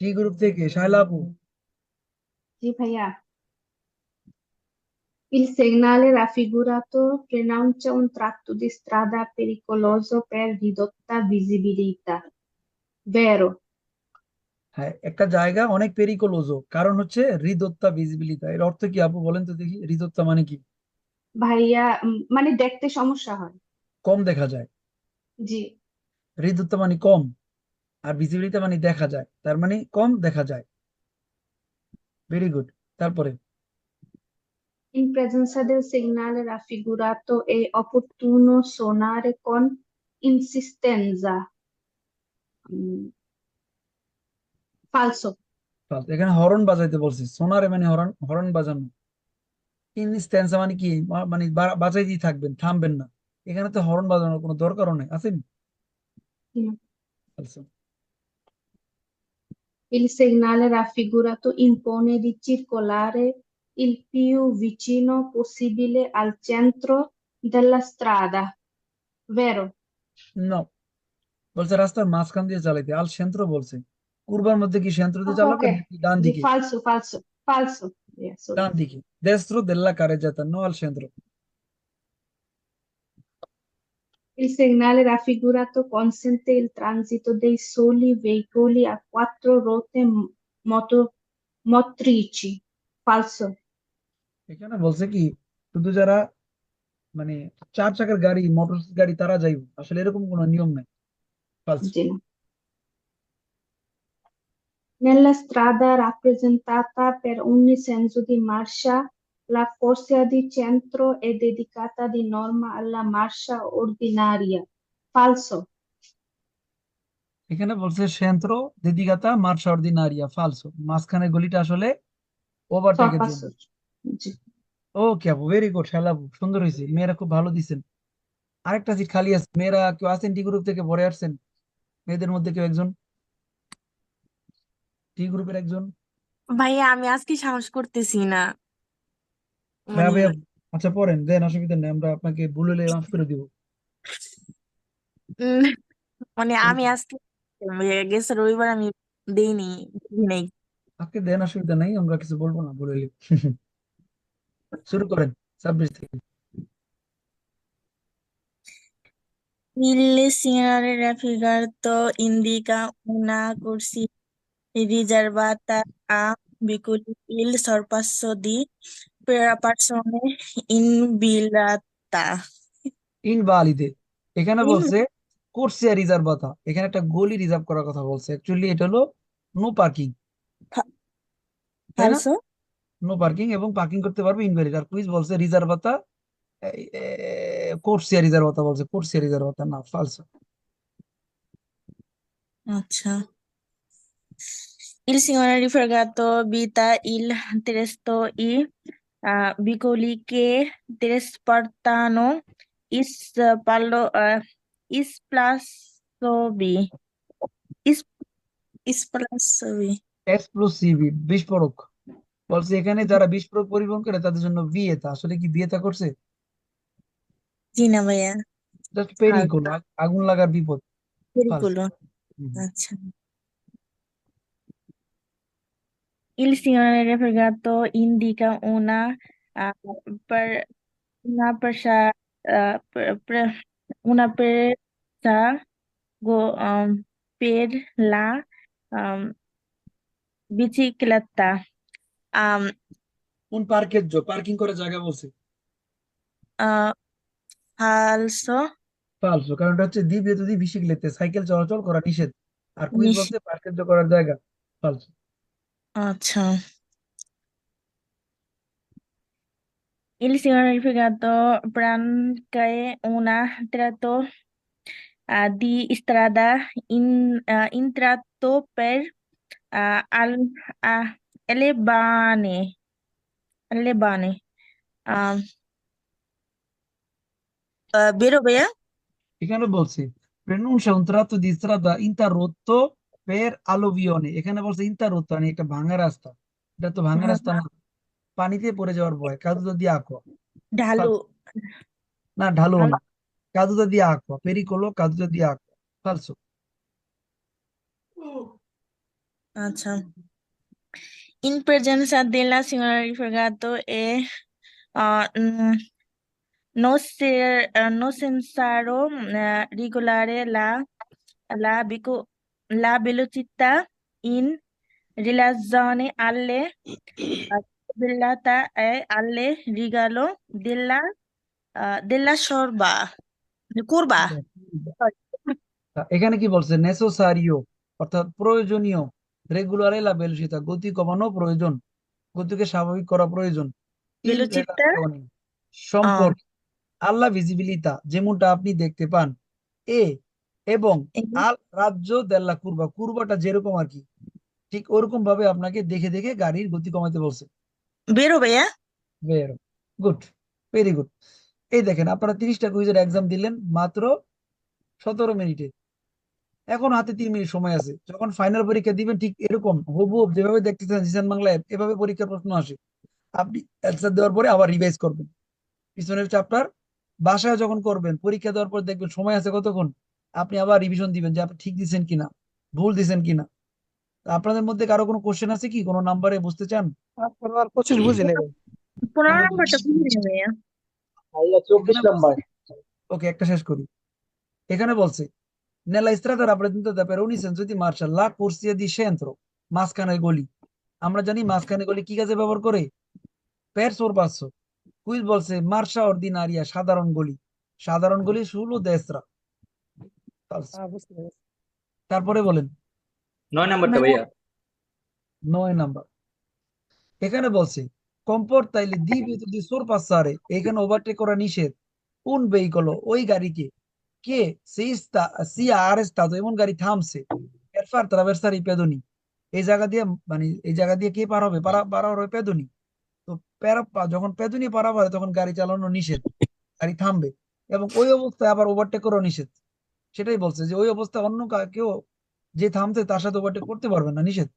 টি group থেকে আপু। Sì, Bhaiya. Il segnale raffigurato preannuncia un tratto di strada pericoloso per ridotta visibilità. Vero? হ্যাঁ একটা জায়গা অনেক পেরিকোলোজো কারণ হচ্ছে হৃদয়তা ভিজিবিলিটা এর অর্থ কি আপু বলেন তো দেখি হৃদয়তা মানে কি? ভাইয়া মানে দেখতে সমস্যা হয়। কম দেখা যায়। জি। হৃদয়তা মানে কম। আর ভিজিবিলিটি মানে দেখা যায়। তার মানে কম দেখা যায়। ভেরি গুড তারপরে? In presenza del segnale raffigurato è opportuno suonare con insistenza. Mm, Falso. ফালতু। এখানে হরন বাজাইতে বলছে। সোনারে মানে হরন হরন বাজানো। ইনস্ট্যান্স মানে কি? মানে বা- বাজাইতেই থাকবেন থামবেন না। এখানে তো হরন বাজানোর কোনো দরকারও নেই। আছে Mm. ফালতু। Il segnale raffigurato impone di circolare il più vicino possibile al centro della strada. Vero? না বলছে রাস্তার মাঝখান দিয়ে চালাইতে আল সেন্ত্র বলছে কুরবার মধ্যে কি সেন্ত্র দিয়ে Ok, চালাবেন ok. নাকি ডান Di দিকে falso, falso, falso. Yeah, sorry. ডান দিকে destro della carreggiata no al centro Il segnale raffigurato consente il transito dei soli veicoli a quattro ruote m- moto- motrici. Falso. এখানে বলছে কি শুধু যারা মানে চার চাকার গাড়ি মোটর গাড়ি তারা যাইব আসলে এরকম কোনো নিয়ম নাই ফালস Sì. Nella strada rappresentata per ogni senso di marcia, la corsia di centro è dedicata di norma alla marcia ordinaria. Falso. এখানে বলছে সেন্ত্র দেদিগাতা মার্চা অর্ডিনারিয়া ফালসো মাঝখানে গলিটা আসলে ওভারটেকের জন্য. ওকে আপু ভেরি গুড শালা আপু সুন্দর হয়েছে। মেয়েরা খুব ভালো দিছেন। আরেকটা সিট খালি আছে। মেয়েরা কেউ আছেন টি গ্রুপ থেকে? পড়ে আসছেন। মেয়েদের মধ্যে কেউ একজন? টি গ্রুপের একজন? ভাইয়া আমি আজকে সাহস করতেছি না। মানে ভাইয়া আচ্ছা পড়েন দেন অসুবিধা নেই আমরা আপনাকে ভুল হলে মাফ করে দিব। মানে আমি আজকে গেছে রবিবার আমি দেইনি নাই। আজকে দেন অসুবিধা নাই আমরা কিছু বলব না ভুল হলে। শুরু করেন ছাব্বিশ থেকে। Il segnale raffigurato indica una corsia riservata a veicoli il sorpasso di per persone inabilitate. ইনভালিদে এখানে বলছে কোর্সিয়া রিজার্ভ কথা এখানে একটা গলি রিজার্ভ করার কথা বলছে। অ্যাকচুয়ালি এটা হলো নো পার্কিং তাই না? falso? নো পার্কিং এবং পার্কিং করতে পারবে ইনভ্যালিড আর কুইজ বলছে রিজার্ভাতা কোর্সিয়া রিজার্ভাতা বলছে। কোর্সিয়া রিজার্ভাতা না ফালসো আচ্ছা। Il signore rifugiato vita il testo i uh, vicoli che trasportano is palo uh, isplasovi. Is isplasovi. এক্সপ্লোসিভি বিস্ফোরক। বলছে এখানে যারা বিস্ফোরক পরিবহন করে তাদের জন্য বিয়েতা। আসলে কি বিয়েতা করছে? জি না ভাইয়া। জাস্ট পেরিকোল আগুন লাগার বিপদ। ফালসো আচ্ছা। Il signore rifugiato indica una uh, per una presa uh, per, per- una presa go um, per la um, bicicletta um, কোন পার্কের জো পার্কিং করার জায়গা বলছে uh, falso ফালসো কারণ এটা হচ্ছে দ্বীপ যদি বিসিক্লেতে সাইকেল চলাচল করা নিষেধ আর কুইজ বলছে পার্কের জো করার জায়গা ফালসো আচ্ছা Il signore rifugiato prende una tratto uh, di strada in, uh, in tratto per uh, al, uh, Elebane. Elebane. Um, uh, vero ভাইয়া এখানে বলছে pronuncia un tratto di strada interrotto per alluvione এখানে বলছে interrotto মানে একটা ভাঙা রাস্তা এটা তো ভাঙা হ্যাঁ, রাস্তা না পানিতে পড়ে যাওয়ার ভয় caduta di acqua ঢালু না ঢালু ঢালু না caduta di acqua pericolo caduta di acqua falso আচ্ছা in presenza della signora Rifogato e uh, mm, no ser, uh, no sensaro uh, regolare la la, vico- la velocità in relazione alle probabilità e alle regalo della uh, della sorba curva. এখানে কি বলছে নেসোসারিও অর্থাৎ প্রয়োজনীয় রেগুলারে লা ভেলোসিতা গতি কমানো প্রয়োজন গতিকে স্বাভাবিক করা প্রয়োজন সম্পর্ক আল্লা ভিজিবিলিতা যেমনটা আপনি দেখতে পান এ এবং আল রাজ্য দেল্লা কুরবা। কুরবাটা যেরকম আর কি ঠিক ওরকম ভাবে আপনাকে দেখে দেখে গাড়ির গতি কমাতে বলছে। বেরো ভাইয়া। Very good very good. এই দেখেন আপনারা তিরিশটা কুইজের এক্সাম দিলেন মাত্র সতেরো মিনিটে। এখন হাতে তিন মিনিট সময় আছে। যখন ফাইনাল পরীক্ষা দিবেন ঠিক এরকম হুবহুব যেভাবে দেখতেছেন জিসান বাংলায় এভাবে পরীক্ষার প্রশ্ন আসে। আপনি অ্যান্সার দেওয়ার পরে আবার রিভাইজ করবেন। পিছনের চ্যাপ্টার বাসায় যখন করবেন পরীক্ষা দেওয়ার পর দেখবেন সময় আছে কতক্ষণ? আপনি আবার রিভিশন দিবেন যে আপনি ঠিক দিচ্ছেন কিনা ভুল দিচ্ছেন কিনা। আপনাদের মধ্যে কারও কোনো কোশ্চেন আছে কি? কোনো নাম্বারে বুঝতে চান? পঁচিশ বুঝি চব্বিশ নাম্বার ওকে একটা শেষ করি। এখানে বলছে ogni senso di marcia la corsia di centro মাঝখানের গলি। আমরা জানি মাঝখানে গলি কি কাজে ব্যবহার করে? পের sorpasso কুইজ বলছে মার্শা অর্ডিনারিয়া সাধারণ গলি। সাধারণ গলি শুলো দেশরা। তারপরে বলেন নয় নাম্বারটা ভাইয়া নয় নাম্বার এখানে বলছে comporta il divieto di sorpassare এখানে ওভারটেক করা নিষেধ un veicolo ওই গাড়িকে কে sta sia arrestato এমন গাড়ি থামছে traversare i pedoni এই জায়গা দিয়ে মানে এই জায়গা দিয়ে কে পার হবে পারা পার হবে পেদনি তো প্যারা যখন পেদনি পারাপার হবে তখন গাড়ি চালানো নিষেধ গাড়ি থামবে এবং ওই অবস্থায় আবার ওভারটেক করা নিষেধ সেটাই বলছে যে ওই অবস্থা অন্য কেউ যে থামছে তার সাথে ওভারটেক করতে পারবে না, নিষেধ।